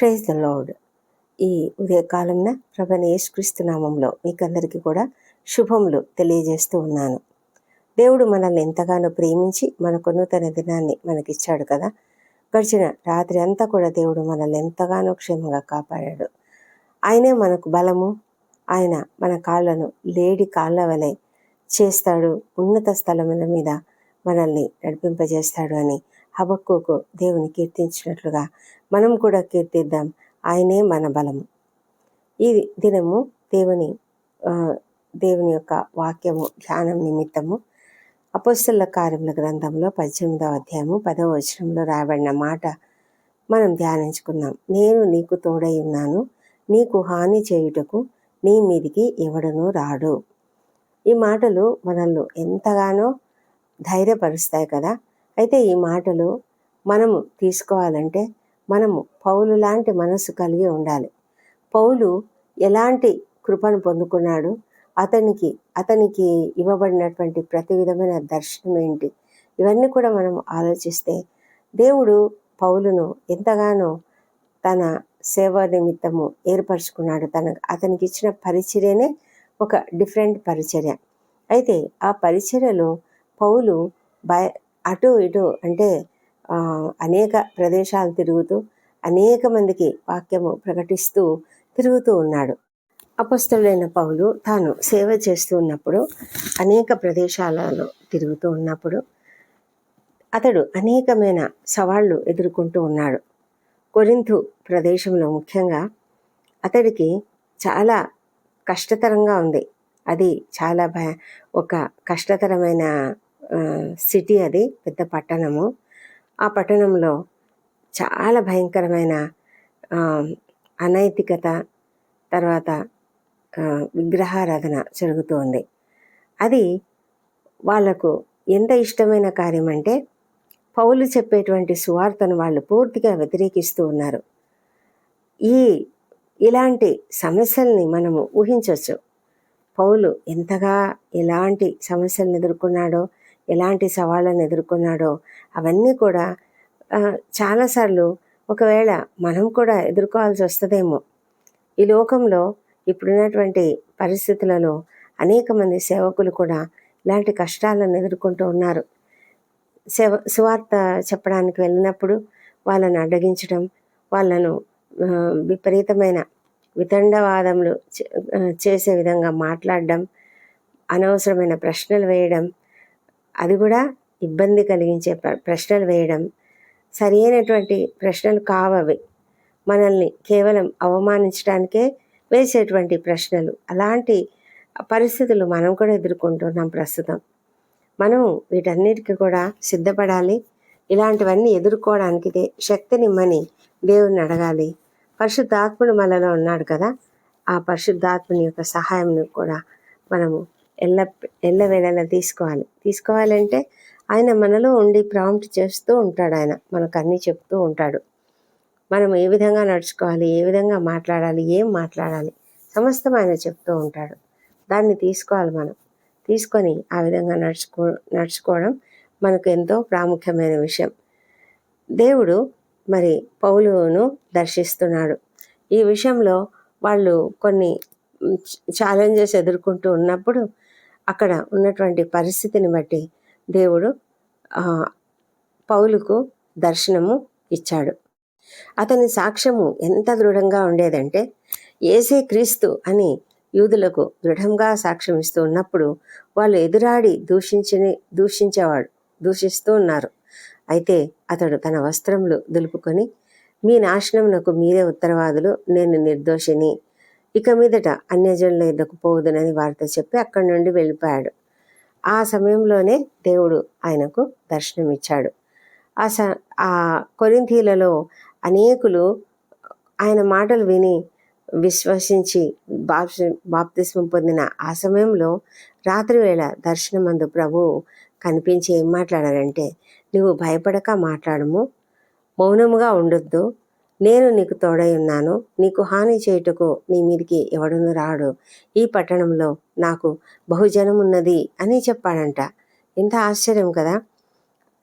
Praise the lord ఈ ఉదయకాలంన ప్రభని యేసుక్రీస్తు నామంలో మీకందరికీ కూడా శుభములు తెలియజేస్తూ ఉన్నాను. దేవుడు మనల్ని ఎంతగానో ప్రేమించి మనకు నూతన దినాన్ని మనకిచ్చాడు కదా. గడిచిన రాత్రి అంతా కూడా దేవుడు మనల్ని ఎంతగానో క్షేమంగా కాపాడాడు. ఆయనే మనకు బలము ఆయన మన కాళ్ళను లేడి కాళ్ళ వలె చేస్తాడు ఉన్నత స్థలముల మీద మనల్ని నడిపింపజేస్తాడు అని హబక్కుకు దేవుని కీర్తించినట్లుగా మనం కూడా కీర్తిద్దాం. ఆయనే మన బలము ఈ దినము దేవుని దేవుని యొక్క వాక్యము ధ్యానం నిమిత్తము అపోస్తుల కార్యముల గ్రంథంలో పద్దెనిమిదవ అధ్యాయము పదవ వచనంలో రాయబడిన మాట మనం ధ్యానించుకుందాం. నేను నీకు తోడై ఉన్నాను నీకు హాని చేయుటకు నీ మీదికి ఎవడనూ రాడు. ఈ మాటలు మనల్ని ఎంతగానో ధైర్యపరుస్తాయి కదా. అయితే ఈ మాటలు మనము తీసుకోవాలంటే మనము పౌలు లాంటి మనసు కలిగి ఉండాలి. పౌలు ఎలాంటి కృపను పొందుకున్నాడు? అతనికి అతనికి ఇవ్వబడినటువంటి ప్రతి విధమైన దర్శనం ఏంటి? ఇవన్నీ కూడా మనం ఆలోచిస్తే దేవుడు పౌలును ఎంతగానో తన సేవ నిమిత్తము ఏర్పరచుకున్నాడు. తన అతనికి ఇచ్చిన పరిచర్యనే ఒక డిఫరెంట్ పరిచర్య. అయితే ఆ పరిచర్యలో పౌలు భయ అటు ఇటు అంటే అనేక ప్రదేశాలు తిరుగుతూ అనేక మందికి వాక్యము ప్రకటిస్తూ తిరుగుతూ ఉన్నాడు. అపస్తుడైన పౌలు తాను సేవ చేస్తూ ఉన్నప్పుడు అనేక ప్రదేశాలలో తిరుగుతూ ఉన్నప్పుడు అతడు అనేకమైన సవాళ్ళు ఎదుర్కొంటూ ఉన్నాడు. కొరింథు ప్రదేశంలో ముఖ్యంగా అతడికి చాలా కష్టతరంగా ఉంది. అది చాలా భయ ఒక కష్టతరమైన సిటీ అది పెద్ద పట్టణము. ఆ పట్టణంలో చాలా భయంకరమైన అనైతికత తర్వాత ఆ, విగ్రహారాధన జరుగుతోంది అది వాళ్ళకు ఎంత ఇష్టమైన కార్యం అంటే పౌలు చెప్పేటువంటి సువార్తను వాళ్ళు పూర్తిగా వ్యతిరేకిస్తూ ఉన్నారు. ఈ ఇలాంటి సమస్యల్ని మనము ఊహించవచ్చు పౌలు ఎంతగా ఎలాంటి సమస్యలను ఎదుర్కొన్నాడో ఎలాంటి సవాళ్ళను ఎదుర్కొన్నాడో అవన్నీ కూడా చాలాసార్లు ఒకవేళ మనం కూడా ఎదుర్కోవాల్సి వస్తుందేమో. ఈ లోకంలో ఇప్పుడున్నటువంటి పరిస్థితులలో అనేక మంది సేవకులు కూడా ఇలాంటి కష్టాలను ఎదుర్కొంటూ ఉన్నారు. సేవ సువార్త చెప్పడానికి వెళ్ళినప్పుడు వాళ్ళను అడ్డగించడం వాళ్ళను విపరీతమైన వితండవాదములు చే- చేసే విధంగా మాట్లాడడం అనవసరమైన ప్రశ్నలు వేయడం అది కూడా ఇబ్బంది కలిగించే ప్ర- ప్రశ్నలు వేయడం సరి అయినటువంటి ప్రశ్నలు కావవి. మనల్ని కేవలం అవమానించడానికే వేసేటువంటి ప్రశ్నలు. అలాంటి పరిస్థితులు మనం కూడా ఎదుర్కొంటున్నాం ప్రస్తుతం. మనం వీటన్నిటికీ కూడా సిద్ధపడాలి. ఇలాంటివన్నీ ఎదుర్కోవడానికి శక్తినిమ్మని దేవుని అడగాలి. పరిశుద్ధాత్ముడు మనలో ఉన్నాడు కదా. ఆ పరిశుద్ధాత్ముని యొక్క సహాయంను కూడా మనము ఎల్ల ఎల్లవేళలా తీసుకోవాలి. తీసుకోవాలంటే ఆయన మనలో ఉండి ప్రాంప్ట్ చేస్తూ ఉంటాడు ఆయన. మనకు అన్నీ చెప్తూ ఉంటాడు. మనం ఏ విధంగా నడుచుకోవాలి ఏ విధంగా మాట్లాడాలి ఏం మాట్లాడాలి సమస్తం ఆయన చెప్తూ ఉంటాడు. దాన్ని తీసుకోవాలి మనం. తీసుకొని ఆ విధంగా నడుచుకో నడుచుకోవడం మనకు ఎంతో ప్రాముఖ్యమైన విషయం. దేవుడు మరి పౌలును దర్శిస్తున్నాడు. ఈ విషయంలో వాళ్ళు కొన్ని ఛాలెంజెస్ ఎదుర్కొంటూ ఉన్నప్పుడు అక్కడ ఉన్నటువంటి పరిస్థితిని బట్టి దేవుడు పౌలుకు దర్శనము ఇచ్చాడు. అతని సాక్ష్యము ఎంత దృఢంగా ఉండేదంటే ఏసే క్రీస్తు అని యూదులకు దృఢంగా సాక్ష్యం ఇస్తూ ఉన్నప్పుడు వాళ్ళు ఎదురాడి దూషించని దూషించేవాడు దూషిస్తూ ఉన్నారు. అయితే అతడు తన వస్త్రములు దులుపుకొని మీ నాశనమునకు మీరే ఉత్తరవాదులు నేను నిర్దోషిని. ఇక మీదట అన్యజనుల ఎద్దకు పోవదునని వారితో చెప్పి అక్కడి నుండి వెళ్ళిపోయాడు. ఆ సమయంలోనే దేవుడు ఆయనకు దర్శనమిచ్చాడు. ఆ స ఆ కొరింథీలలో అనేకులు ఆయన మాటలు విని విశ్వసించి బాప్సి బాప్తిస్మం పొందిన ఆ సమయంలో రాత్రి వేళ దర్శనమందు ప్రభువు కనిపించి ఏం మాట్లాడారంటే నువ్వు భయపడక మాట్లాడము మౌనముగా ఉండొద్దు నేను నీకు తోడై ఉన్నాను. నీకు హాని చేయుటకు నీ మీదికి ఎవడును రాడు. ఈ పట్టణంలో నాకు బహుజనం ఉన్నది అని చెప్పాడంట. ఎంత ఆశ్చర్యం కదా?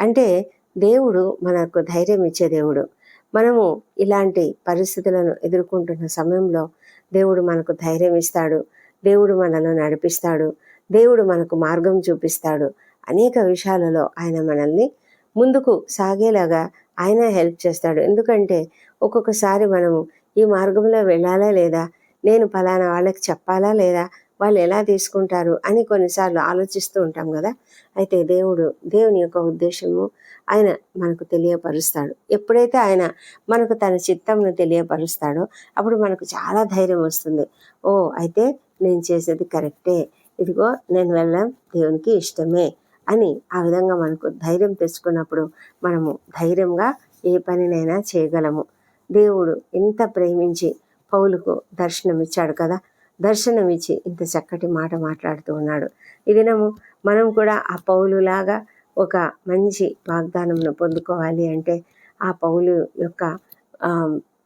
అంటే దేవుడు మనకు ధైర్యం ఇచ్చే దేవుడు. మనము ఇలాంటి పరిస్థితులను ఎదుర్కొంటున్న సమయంలో దేవుడు మనకు ధైర్యం ఇస్తాడు. దేవుడు మనలో నడిపిస్తాడు. దేవుడు మనకు మార్గం చూపిస్తాడు. అనేక విషయాలలో ఆయన మనల్ని ముందుకు సాగేలాగా ఆయన హెల్ప్ చేస్తాడు. ఎందుకంటే ఒక్కొక్కసారి మనము ఈ మార్గంలో వెళ్ళాలా లేదా? నేను ఫలానా వాళ్ళకి చెప్పాలా లేదా? వాళ్ళు ఎలా తీసుకుంటారు? అని కొన్నిసార్లు ఆలోచిస్తూ ఉంటాం కదా? అయితే దేవుడు దేవుని యొక్క ఉద్దేశము ఆయన మనకు తెలియపరుస్తాడు. ఎప్పుడైతే ఆయన మనకు తన చిత్తంను తెలియపరుస్తాడో అప్పుడు మనకు చాలా ధైర్యం వస్తుంది. ఓ అయితే నేను చేసేది కరెక్టే. ఇదిగో నేను వెళ్ళడం దేవునికి ఇష్టమే అని ఆ విధంగా మనకు ధైర్యం తెచ్చుకున్నప్పుడు మనము ధైర్యంగా ఏ పనినైనా చేయగలము. దేవుడు ఎంత ప్రేమించి పౌలుకు దర్శనం ఇచ్చాడు కదా? దర్శనం ఇచ్చి ఇంత చక్కటి మాట మాట్లాడుతూ ఉన్నాడు. ఈ దినము మనం కూడా ఆ పౌలులాగా ఒక మంచి వాగ్దానంను పొందుకోవాలి అంటే ఆ పౌలు యొక్క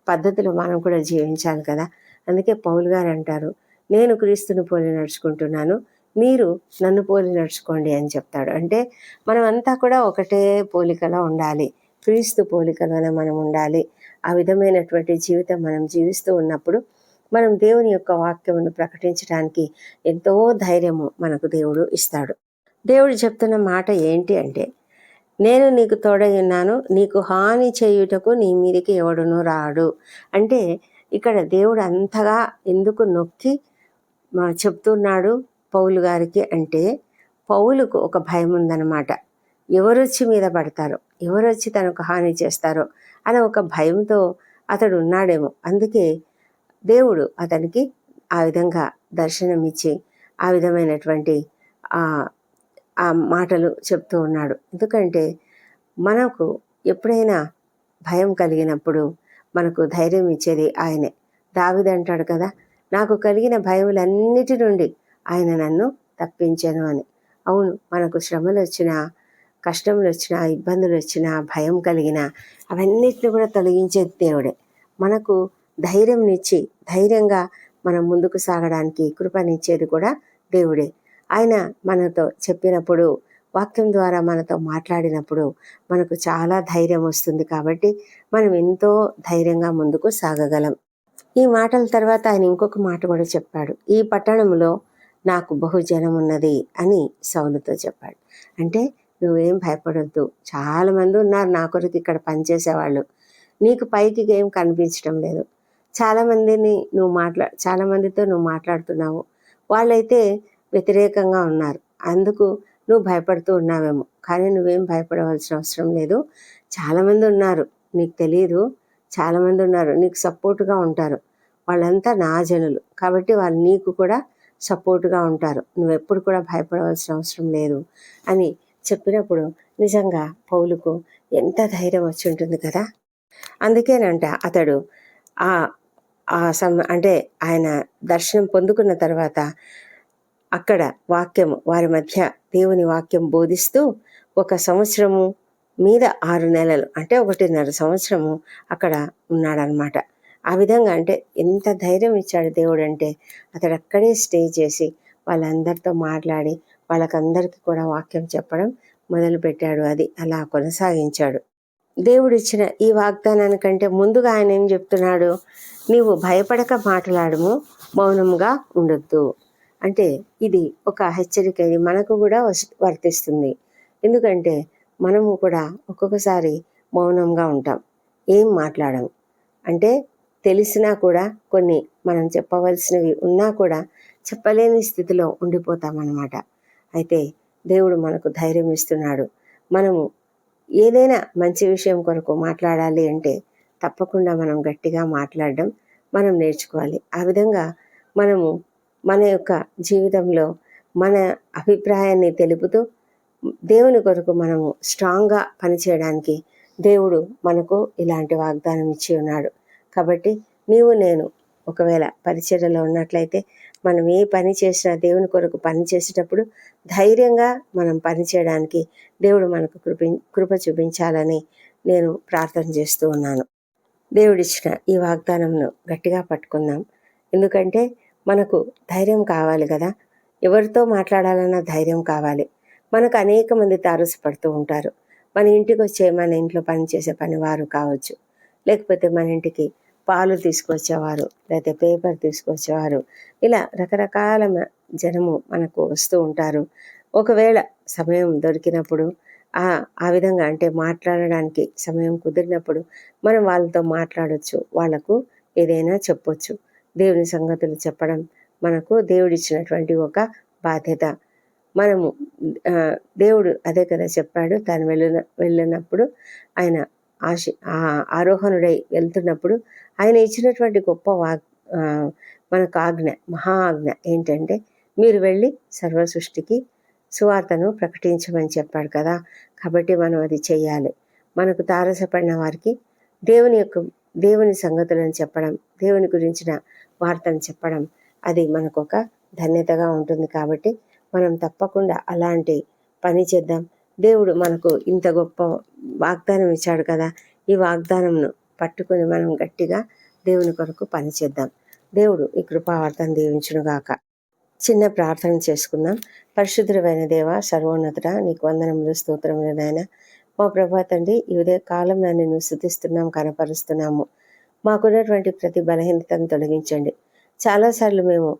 పద్ధతిలో మనం కూడా జీవించాలి కదా? అందుకే పౌలు గారు అంటారు నేను క్రీస్తుని పోలి నడుచుకుంటున్నాను మీరు నన్ను పోలి నడుచుకోండి అని చెప్తాడు. అంటే మనం అంతా కూడా ఒకటే పోలికలో ఉండాలి. క్రీస్తు పోలికలోనే మనం ఉండాలి. ఆ విధమైనటువంటి జీవితం మనం జీవిస్తూ ఉన్నప్పుడు మనం దేవుని యొక్క వాక్యమును ప్రకటించడానికి ఎంతో ధైర్యము మనకు దేవుడు ఇస్తాడు. దేవుడు చెప్తున్న మాట ఏంటి అంటే నేను నీకు తోడై ఉన్నాను నీకు హాని చేయుటకు నీ మీదికి ఎవడును రాడు. అంటే ఇక్కడ దేవుడు అంతగా ఎందుకు నొక్కి మా చెప్తున్నాడు పౌలు గారికి అంటే పౌలుకు ఒక భయం ఉందన్నమాట ఎవరొచ్చి మీద పడతారో? ఎవరొచ్చి తనకు హాని చేస్తారో? అనే ఒక భయంతో అతడు ఉన్నాడేమో అందుకే దేవుడు అతనికి ఆ విధంగా దర్శనమిచ్చి ఆ విధమైనటువంటి ఆ ఆ మాటలు చెప్తూ ఉన్నాడు. ఎందుకంటే మనకు ఎప్పుడైనా భయం కలిగినప్పుడు మనకు ధైర్యం ఇచ్చేది ఆయనే. దావిదంటాడు కదా నాకు కలిగిన భయములన్నిటి నుండి ఆయన నన్ను తప్పించను అని. అవును మనకు శ్రమలు వచ్చినా కష్టములు వచ్చినా ఇబ్బందులు వచ్చినా భయం కలిగిన అవన్నిటిని కూడా తొలగించేది దేవుడే. మనకు ధైర్యంనిచ్చి ధైర్యంగా మనం ముందుకు సాగడానికి కృపనిచ్చేది కూడా దేవుడే. ఆయన మనతో చెప్పినప్పుడు వాక్యం ద్వారా మనతో మాట్లాడినప్పుడు మనకు చాలా ధైర్యం వస్తుంది కాబట్టి మనం ఎంతో ధైర్యంగా ముందుకు సాగగలం. ఈ మాటల తర్వాత ఆయన ఇంకొక మాట కూడా చెప్పాడు. ఈ పట్టణంలో నాకు బహుజనం ఉన్నది అని సౌలుతో చెప్పాడు. అంటే నువ్వేం భయపడొద్దు. చాలా మంది ఉన్నారు నా కొరకు ఇక్కడ పనిచేసేవాళ్ళు. నీకు పైకి ఏం కనిపించడం లేదు. చాలామందిని నువ్వు మాట్లా చాలామందితో నువ్వు మాట్లాడుతున్నావు. వాళ్ళైతే వ్యతిరేకంగా ఉన్నారు. అందుకు నువ్వు భయపడుతూ ఉన్నావేమో. కానీ నువ్వేం భయపడవలసిన అవసరం లేదు. చాలామంది ఉన్నారు. నీకు తెలియదు చాలామంది ఉన్నారు. నీకు సపోర్ట్గా ఉంటారు. వాళ్ళంతా నా జనులు. కాబట్టి వాళ్ళు నీకు కూడా సపోర్ట్గా ఉంటారు. నువ్వు ఎప్పుడు కూడా భయపడవలసిన అవసరం లేదు అని చెప్పినప్పుడు నిజంగా పౌలుకు ఎంత ధైర్యం వచ్చి ఉంటుంది కదా? అందుకేనంట అతడు ఆ ఆ సమ అంటే ఆయన దర్శనం పొందుకున్న తర్వాత అక్కడ వాక్యం వారి మధ్య దేవుని వాక్యం బోధిస్తూ ఒక సంవత్సరము మీద ఆరు నెలలు అంటే ఒకటిన్నర సంవత్సరము అక్కడ ఉన్నాడనమాట. ఆ విధంగా అంటే ఎంత ధైర్యం ఇచ్చాడు దేవుడు అంటే అతడు అక్కడే స్టే చేసి వాళ్ళందరితో మాట్లాడి వాళ్ళకందరికీ కూడా వాక్యం చెప్పడం మొదలుపెట్టాడు. అది అలా కొనసాగించాడు. దేవుడిచ్చిన ఈ వాగ్దానానికంటే ముందుగా ఆయన ఏం చెప్తున్నాడు? నీవు భయపడక మాట్లాడము మౌనంగా ఉండొద్దు. అంటే ఇది ఒక హెచ్చరిక. ఇది మనకు కూడా వర్తిస్తుంది. ఎందుకంటే మనము కూడా ఒక్కొక్కసారి మౌనంగా ఉంటాం. ఏం మాట్లాడం? అంటే తెలిసినా కూడా కొన్ని మనం చెప్పవలసినవి ఉన్నా కూడా చెప్పలేని స్థితిలో ఉండిపోతామన్నమాట. అయితే దేవుడు మనకు ధైర్యం ఇస్తున్నాడు. మనము ఏదైనా మంచి విషయం కొరకు మాట్లాడాలి అంటే తప్పకుండా మనం గట్టిగా మాట్లాడడం మనం నేర్చుకోవాలి. ఆ విధంగా మనము మన యొక్క జీవితంలో మన అభిప్రాయాన్ని తెలుపుతూ దేవుని కొరకు మనము స్ట్రాంగ్గా పనిచేయడానికి దేవుడు మనకు ఇలాంటి వాగ్దానం ఇచ్చి ఉన్నాడు. కాబట్టి నీవు నేను ఒకవేళ పరిచర్యలో ఉన్నట్లయితే మనం ఏ పని చేసినా దేవుని కొరకు పని చేసేటప్పుడు ధైర్యంగా మనం పని చేయడానికి దేవుడు మనకు కృపి కృప చూపించాలని నేను ప్రార్థన చేస్తూ ఉన్నాను. దేవుడిచ్చిన ఈ వాగ్దానంను గట్టిగా పట్టుకుందాం. ఎందుకంటే మనకు ధైర్యం కావాలి కదా. ఎవరితో మాట్లాడాలన్న ధైర్యం కావాలి. మనకు అనేక మంది తారసపడుతూ ఉంటారు. మన ఇంటికి వచ్చే మన ఇంట్లో పనిచేసే పని వారు కావచ్చు. లేకపోతే మన ఇంటికి పాలు తీసుకొచ్చేవారు లేకపోతే పేపర్ తీసుకొచ్చేవారు. ఇలా రకరకాల జనము మనకు వస్తూ ఉంటారు. ఒకవేళ సమయం దొరికినప్పుడు ఆ ఆ విధంగా అంటే మాట్లాడడానికి సమయం కుదిరినప్పుడు మనం వాళ్ళతో మాట్లాడొచ్చు వాళ్ళకు ఏదైనా చెప్పొచ్చు. దేవుని సంగతులు చెప్పడం మనకు దేవుడిచ్చినటువంటి ఒక బాధ్యత. మనము దేవుడు అదే కదా చెప్పాడు తను వెళ్ళిన వెళ్ళినప్పుడు ఆయన ఆశ ఆరోహణుడై వెళ్తున్నప్పుడు ఆయన ఇచ్చినటువంటి గొప్ప వాగ్ మనకు ఆజ్ఞ మహా ఆజ్ఞ ఏంటంటే మీరు వెళ్ళి సర్వ సృష్టికి సువార్తను ప్రకటించమని చెప్పాడు కదా కాబట్టి మనం అది చేయాలి మనకు తారసపడిన వారికి దేవుని యొక్క దేవుని సంగతులను చెప్పడం దేవుని గురించిన వార్తను చెప్పడం అది మనకు ఒక ధన్యతగా ఉంటుంది కాబట్టి మనం తప్పకుండా అలాంటి పని చేద్దాం. దేవుడు మనకు ఇంత గొప్ప వాగ్దానం ఇచ్చాడు కదా ఈ వాగ్దానంను పట్టుకొని మనం గట్టిగా దేవుని కొరకు పనిచేద్దాం దేవుడు ఈ కృపావార్తను దీవించునుగాక చిన్న ప్రార్థన చేసుకుందాం. పరిశుద్ధమైన దేవ సర్వోన్నతుడ నీకు వందనములు స్తోత్రములు నాయన. మా ప్రభా తండ్రి ఈ ఉదయ కాలం నిన్ను స్థుతిస్తున్నాం కనపరుస్తున్నాము. మాకున్నటువంటి ప్రతి బలహీనతను తొలగించండి. చాలాసార్లు మేము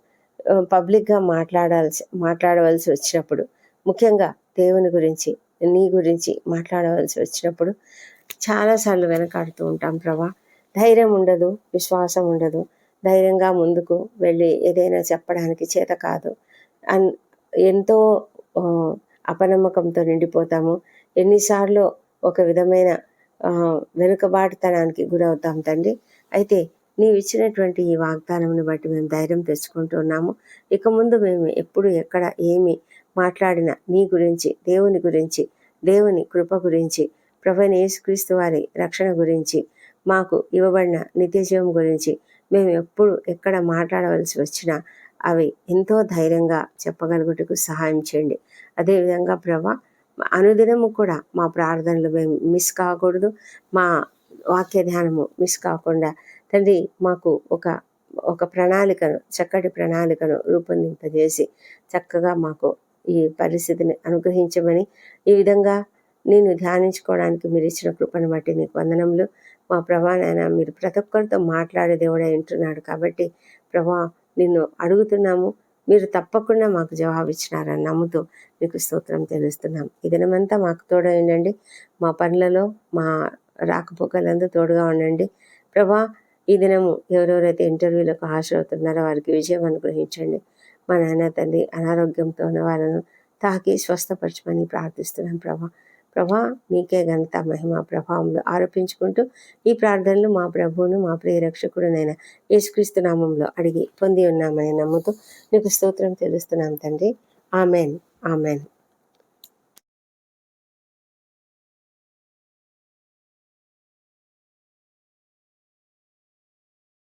పబ్లిక్గా మాట్లాడాల్సి మాట్లాడవలసి వచ్చినప్పుడు ముఖ్యంగా దేవుని గురించి నీ గురించి మాట్లాడవలసి వచ్చినప్పుడు చాలాసార్లు వెనకాడుతూ ఉంటాం ప్రభా. ధైర్యం ఉండదు విశ్వాసం ఉండదు. ధైర్యంగా ముందుకు వెళ్ళి ఏదైనా చెప్పడానికి చేత కాదు. అన్ ఎంతో అపనమ్మకంతో నిండిపోతాము. ఎన్నిసార్లు ఒక విధమైన వెనుకబాటుతనానికి గురవుతాం తండ్రి. అయితే నీవు ఇచ్చినటువంటి ఈ వాగ్దానంని బట్టి మేము ధైర్యం తెచ్చుకుంటున్నాము ఇక ముందు మేము ఎప్పుడు ఎక్కడ ఏమి మాట్లాడిన నీ గురించి దేవుని గురించి దేవుని కృప గురించి ప్రభుని యేసుక్రీస్తు వారి రక్షణ గురించి మాకు ఇవ్వబడిన నిత్యజీవం గురించి మేము ఎప్పుడు ఎక్కడ మాట్లాడవలసి వచ్చినా అవి ఎంతో ధైర్యంగా చెప్పగలుగుటకు సహాయం చేయండి. అదేవిధంగా ప్రభా అనుదినము కూడా మా ప్రార్థనలు మేము మిస్ కాకూడదు. మా వాక్య ధ్యానము మిస్ కాకుండా తండ్రి మాకు ఒక ఒక ప్రణాళికను చక్కటి ప్రణాళికను రూపొందింపజేసి చక్కగా మాకు ఈ పరిస్థితిని అనుగ్రహించమని ఈ విధంగా నేను ధ్యానించుకోవడానికి మీరు ఇచ్చిన కృపను బట్టి నీకు వందనములు. మా ప్రభా నాయన మీరు ప్రతి ఒక్కరితో మాట్లాడే దేవుడే వింటున్నాడు కాబట్టి ప్రభా నిన్ను అడుగుతున్నాము. మీరు తప్పకుండా మాకు జవాబు ఇచ్చినారని నమ్ముతూ మీకు స్తోత్రం తెలుస్తున్నాం. ఈ దినమంతా మాకు తోడ ఉండండి. మా పనులలో మా రాకపోకలందు తోడుగా ఉండండి. ప్రభా ఈ దినము ఎవరెవరైతే ఇంటర్వ్యూలకు హాజరవుతున్నారో వారికి విజయం అనుగ్రహించండి. మా నాన్న తండ్రి అనారోగ్యంతో ఉన్న వాళ్ళను తాకి స్వస్థపరచమని ప్రార్థిస్తున్నాం ప్రభా. ప్రభా నీకే ఘనత మహిమ ప్రభావంలో ఆరోపించుకుంటూ ఈ ప్రార్థనలు మా ప్రభువును మా ప్రియరక్షకుడునైన యేసుక్రీస్తు నామంలో అడిగి పొంది ఉన్నామని నమ్ముతూ నీకు స్తోత్రం తెలుస్తున్నాం తండ్రి. ఆమెన్. ఆమెన్.